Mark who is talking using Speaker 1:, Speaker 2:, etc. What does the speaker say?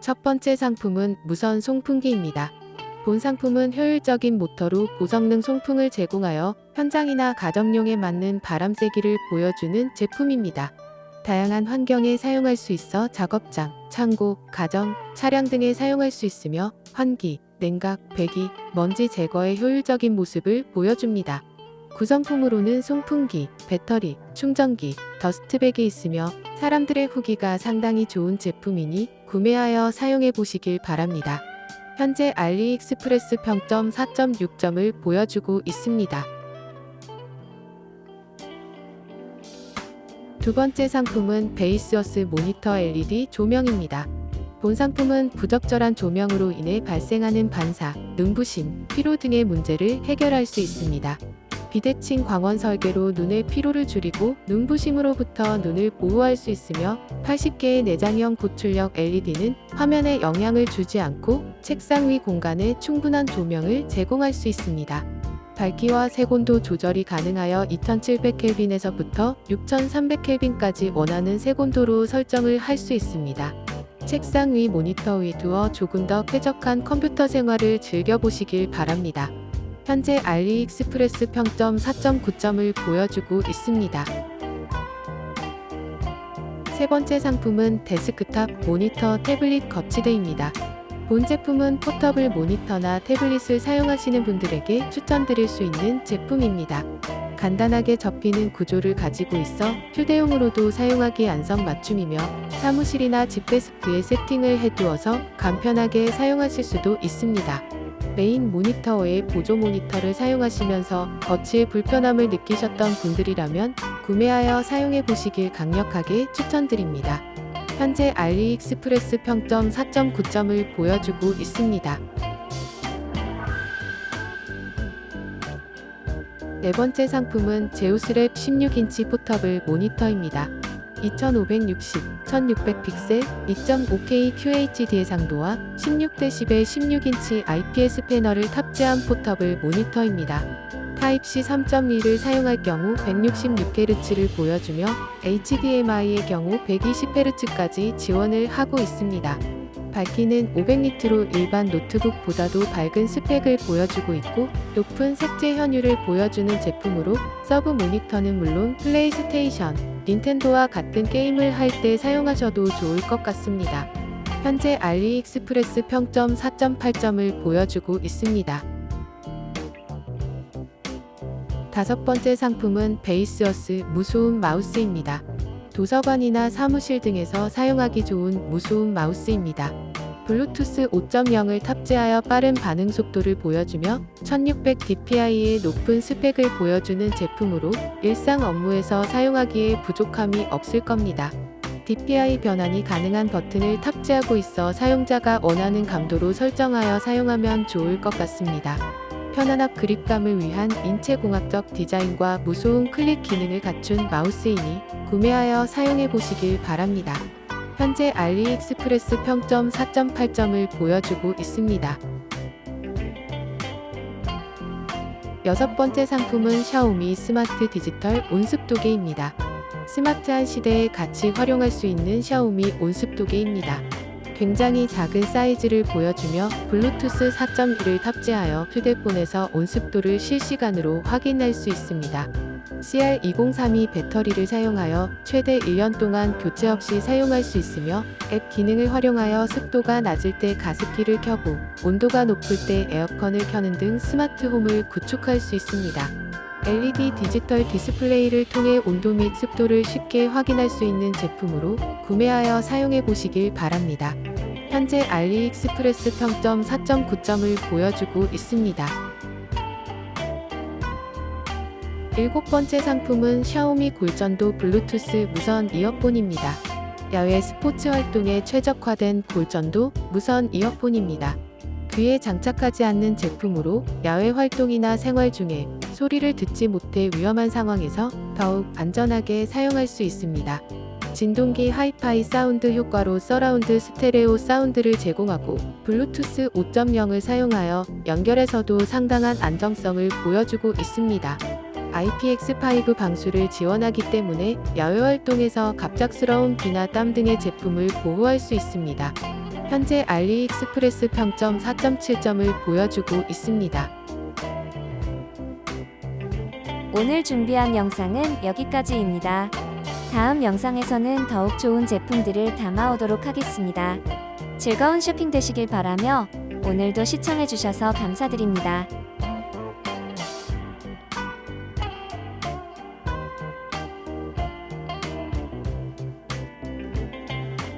Speaker 1: 첫 번째 상품은 무선 송풍기입니다. 본 상품은 효율적인 모터로 고성능 송풍을 제공하여 현장이나 가정용에 맞는 바람 세기를 보여주는 제품입니다. 다양한 환경에 사용할 수 있어 작업장, 창고, 가정, 차량 등에 사용할 수 있으며 환기, 냉각, 배기, 먼지 제거의 효율적인 모습을 보여줍니다. 구성품으로는 송풍기, 배터리, 충전기, 더스트백이 있으며 사람들의 후기가 상당히 좋은 제품이니 구매하여 사용해 보시길 바랍니다. 현재 알리익스프레스 평점 4.6점을 보여주고 있습니다. 두 번째 상품은 베이스어스 모니터 LED 조명입니다. 본 상품은 부적절한 조명으로 인해 발생하는 반사, 눈부심, 피로 등의 문제를 해결할 수 있습니다. 비대칭 광원 설계로 눈의 피로를 줄이고 눈부심으로부터 눈을 보호할 수 있으며 80개의 내장형 고출력 LED는 화면에 영향을 주지 않고 책상 위 공간에 충분한 조명을 제공할 수 있습니다. 밝기와 색온도 조절이 가능하여 2700켈빈에서부터 6300켈빈까지 원하는 색온도로 설정을 할 수 있습니다. 책상 위 모니터 위 두어 조금 더 쾌적한 컴퓨터 생활을 즐겨보시길 바랍니다. 현재 알리익스프레스 평점 4.9점을 보여주고 있습니다. 세 번째 상품은 데스크탑 모니터 태블릿 거치대입니다. 본 제품은 포터블 모니터나 태블릿을 사용하시는 분들에게 추천드릴 수 있는 제품입니다. 간단하게 접히는 구조를 가지고 있어 휴대용으로도 사용하기 안성맞춤이며 사무실이나 집 데스크에 세팅을 해두어서 간편하게 사용하실 수도 있습니다. 메인 모니터 외에 보조 모니터를 사용하시면서 거치의 불편함을 느끼셨던 분들이라면 구매하여 사용해 보시길 강력하게 추천드립니다. 현재 알리익스프레스 평점 4.9점을 보여주고 있습니다. 네 번째 상품은 제우스랩 16인치 포터블 모니터입니다. 2560, 1600 픽셀, 2.5K QHD 해상도와 16dB 16인치 IPS 패널을 탑재한 포터블 모니터입니다. 타입C 3.2를 사용할 경우 166Hz를 보여주며 HDMI의 경우 120Hz까지 지원을 하고 있습니다. 밝기는 500니트로 일반 노트북보다도 밝은 스펙을 보여주고 있고 높은 색재 현율을 보여주는 제품으로 서브 모니터는 물론 플레이스테이션, 닌텐도와 같은 게임을 할 때 사용하셔도 좋을 것 같습니다. 현재 알리익스프레스 평점 4.8점을 보여주고 있습니다. 다섯 번째 상품은 베이스어스 무소음 마우스입니다. 도서관이나 사무실 등에서 사용하기 좋은 무소음 마우스입니다. 블루투스 5.0을 탑재하여 빠른 반응 속도를 보여주며 1600dpi의 높은 스펙을 보여주는 제품으로 일상 업무에서 사용하기에 부족함이 없을 겁니다. DPI 변환이 가능한 버튼을 탑재하고 있어 사용자가 원하는 감도로 설정하여 사용하면 좋을 것 같습니다. 편안한 그립감을 위한 인체공학적 디자인과 무소음 클릭 기능을 갖춘 마우스이니 구매하여 사용해 보시길 바랍니다. 현재 알리익스프레스 평점 4.8점을 보여주고 있습니다. 여섯 번째 상품은 샤오미 스마트 디지털 온습도계입니다. 스마트한 시대에 같이 활용할 수 있는 샤오미 온습도계입니다. 굉장히 작은 사이즈를 보여주며 블루투스 4.1을 탑재하여 휴대폰에서 온습도를 실시간으로 확인할 수 있습니다. CR2032 배터리를 사용하여 최대 1년 동안 교체 없이 사용할 수 있으며 앱 기능을 활용하여 습도가 낮을 때 가습기를 켜고 온도가 높을 때 에어컨을 켜는 등 스마트 홈을 구축할 수 있습니다. LED 디지털 디스플레이를 통해 온도 및 습도를 쉽게 확인할 수 있는 제품으로 구매하여 사용해 보시길 바랍니다. 현재 알리익스프레스 평점 4.9점을 보여주고 있습니다. 일곱 번째 상품은 샤오미 골전도 블루투스 무선 이어폰입니다. 야외 스포츠 활동에 최적화된 골전도 무선 이어폰입니다. 귀에 장착하지 않는 제품으로 야외 활동이나 생활 중에 소리를 듣지 못해 위험한 상황에서 더욱 안전하게 사용할 수 있습니다. 진동기 하이파이 사운드 효과로 서라운드 스테레오 사운드를 제공하고 블루투스 5.0을 사용하여 연결에서도 상당한 안정성을 보여주고 있습니다. IPX5 방수를 지원하기 때문에 야외 활동에서 갑작스러운 비나 땀 등의 제품을 보호할 수 있습니다. 현재 알리익스프레스 평점 4.7점을 보여주고 있습니다.
Speaker 2: 오늘 준비한 영상은 여기까지입니다. 다음 영상에서는 더욱 좋은 제품들을 담아오도록 하겠습니다. 즐거운 쇼핑 되시길 바라며 오늘도 시청해주셔서 감사드립니다.